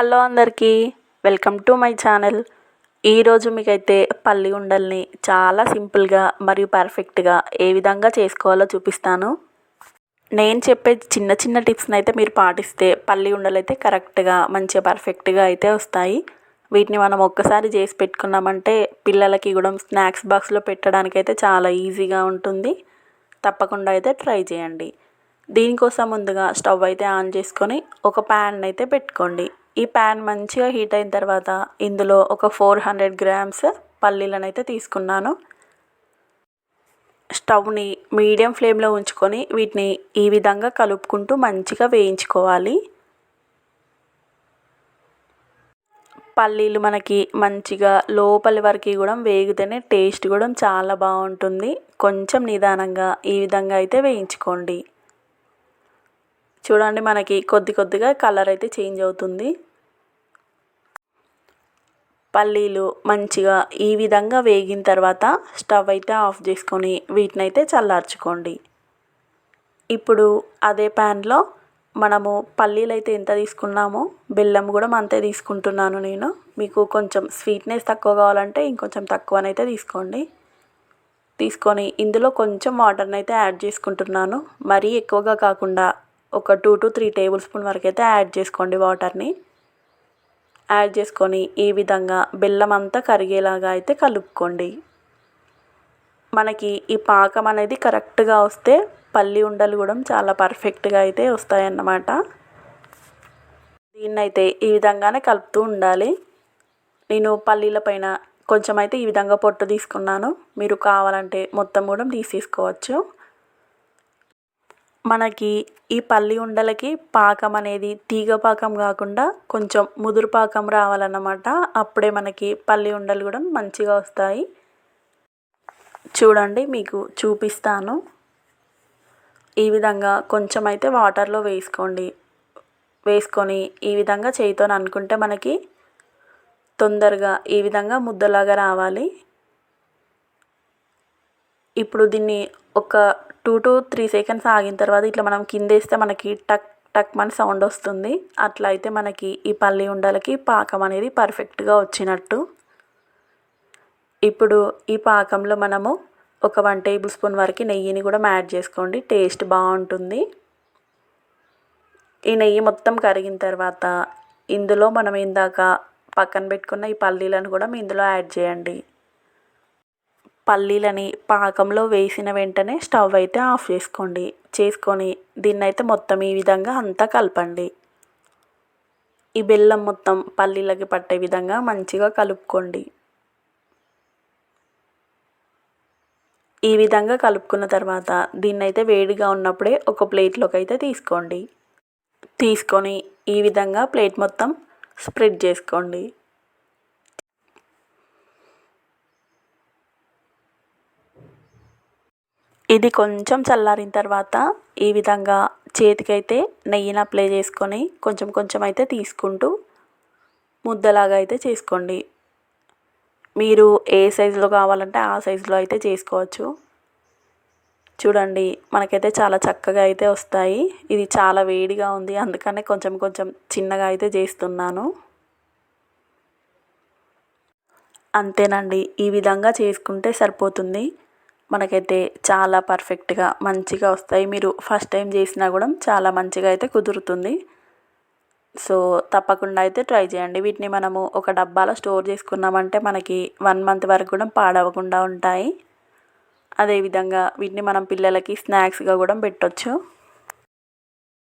Hello అందరికీ. Welcome to my channel. ఈరోజు మీకైతే పల్లి ఉండల్ని చాలా సింపుల్గా మరియు పర్ఫెక్ట్గా ఏ విధంగా చేసుకోవాలో చూపిస్తాను. నేను చెప్పే చిన్న చిన్న టిప్స్ని అయితే మీరు పాటిస్తే పల్లి ఉండలు అయితే కరెక్ట్గా మంచిగా పర్ఫెక్ట్గా అయితే వస్తాయి. వీటిని మనం ఒక్కసారి చేసి పెట్టుకున్నామంటే పిల్లలకి కూడా స్నాక్స్ బాక్స్లో పెట్టడానికి అయితే చాలా ఈజీగా ఉంటుంది. తప్పకుండా అయితే ట్రై చేయండి. దీనికోసం ముందుగా స్టవ్ అయితే ఆన్ చేసుకొని ఒక ప్యాన్ అయితే పెట్టుకోండి. ఈ ప్యాన్ మంచిగా హీట్ అయిన తర్వాత ఇందులో ఒక ఫోర్ హండ్రెడ్ గ్రామ్స్ పల్లీలను అయితే తీసుకున్నాను. స్టవ్ని మీడియం ఫ్లేమ్లో ఉంచుకొని వీటిని ఈ విధంగా కలుపుకుంటూ మంచిగా వేయించుకోవాలి. పల్లీలు మనకి మంచిగా లోపలి వరకు కూడా వేగితేనే టేస్ట్ కూడా చాలా బాగుంటుంది. కొంచెం నిదానంగా ఈ విధంగా అయితే వేయించుకోండి. చూడండి మనకి కొద్ది కొద్దిగా కలర్ అయితే చేంజ్ అవుతుంది. పల్లీలు మంచిగా ఈ విధంగా వేగిన తర్వాత స్టవ్ అయితే ఆఫ్ చేసుకొని వీటిని అయితే చల్లార్చుకోండి. ఇప్పుడు అదే ప్యాన్లో మనము పల్లీలు అయితే ఎంత తీసుకున్నామో బెల్లం కూడా అంతే తీసుకుంటున్నాను నేను. మీకు కొంచెం స్వీట్నెస్ తక్కువ కావాలంటే ఇంకొంచెం తక్కువనైతే తీసుకోండి. తీసుకొని ఇందులో కొంచెం వాటర్ని అయితే యాడ్ చేసుకుంటున్నాను. మరీ ఎక్కువగా కాకుండా ఒక two to three table spoon వరకు అయితే యాడ్ చేసుకోండి వాటర్ని. యాడ్ చేసుకొని ఈ విధంగా బెల్లం అంతా కరిగేలాగా అయితే కలుపుకోండి. మనకి ఈ పాకం అనేది కరెక్ట్గా వస్తే పల్లి ఉండలు కూడా చాలా పర్ఫెక్ట్గా అయితే వస్తాయన్నమాట. దీన్నైతే ఈ విధంగానే కలుపుతూ ఉండాలి. నేను పల్లీల పైన కొంచెం అయితే ఈ విధంగా పొట్టు తీసుకున్నాను. మీరు కావాలంటే మొత్తం కూడా తీసేసుకోవచ్చు. మనకి ఈ పల్లి ఉండలకి పాకం అనేది తీగ పాకం కాకుండా కొంచెం ముదురు పాకం రావాలన్నమాట. అప్పుడే మనకి పల్లి ఉండలు కూడా మంచిగా వస్తాయి. చూడండి మీకు చూపిస్తాను. ఈ విధంగా కొంచెం అయితే వాటర్లో వేసుకోండి. వేసుకొని ఈ విధంగా చేయితో అనుకుంటే మనకి తొందరగా ఈ విధంగా ముద్దలాగా రావాలి. ఇప్పుడు దీన్ని ఒక టూ టు త్రీ సెకండ్స్ ఆగిన తర్వాత ఇట్లా మనం కింద వేస్తే మనకి టక్ టక్ మన సౌండ్ వస్తుంది. అట్లా అయితే మనకి ఈ పల్లి ఉండలకి పాకం అనేది పర్ఫెక్ట్గా వచ్చినట్టు. ఇప్పుడు ఈ పాకంలో మనము ఒక వన్ టేబుల్ స్పూన్ వరకు నెయ్యిని కూడా యాడ్ చేసుకోండి. టేస్ట్ బాగుంటుంది. ఈ నెయ్యి మొత్తం కరిగిన తర్వాత ఇందులో మనం ఇందాక పక్కన పెట్టుకున్న ఈ పల్లీలను కూడా ఇందులో యాడ్ చేయండి. పల్లీలని పాకంలో వేసిన వెంటనే స్టవ్ అయితే ఆఫ్ చేసుకోండి. చేసుకొని దీన్ని అయితే మొత్తం ఈ విధంగా అంతా కలపండి. ఈ బెల్లం మొత్తం పల్లీలకి పట్టే విధంగా మంచిగా కలుపుకోండి. ఈ విధంగా కలుపుకున్న తర్వాత దీన్ని అయితే వేడిగా ఉన్నప్పుడే ఒక ప్లేట్లోకి అయితే తీసుకోండి. తీసుకొని ఈ విధంగా ప్లేట్ మొత్తం స్ప్రెడ్ చేసుకోండి. ఇది కొంచెం చల్లారిన తర్వాత ఈ విధంగా చేతికైతే నెయ్యిని అప్లై చేసుకొని కొంచెం కొంచెం అయితే తీసుకుంటూ ముద్దలాగా అయితే చేసుకోండి. మీరు ఏ సైజులో కావాలంటే ఆ సైజులో అయితే చేసుకోవచ్చు. చూడండి మనకైతే చాలా చక్కగా అయితే వస్తాయి. ఇది చాలా వేడిగా ఉంది అందుకనే కొంచెం కొంచెం చిన్నగా అయితే చేస్తున్నాను. అంతేనండి ఈ విధంగా చేసుకుంటే సరిపోతుంది. మనకైతే చాలా పర్ఫెక్ట్గా మంచిగా వస్తాయి. మీరు ఫస్ట్ టైం చేసినా కూడా చాలా మంచిగా అయితే కుదురుతుంది. సో తప్పకుండా అయితే ట్రై చేయండి. వీటిని మనము ఒక డబ్బాలో స్టోర్ చేసుకున్నామంటే మనకి వన్ మంత్ వరకు కూడా పాడవకుండా ఉంటాయి. అదేవిధంగా వీటిని మనం పిల్లలకి స్నాక్స్గా కూడా పెట్టవచ్చు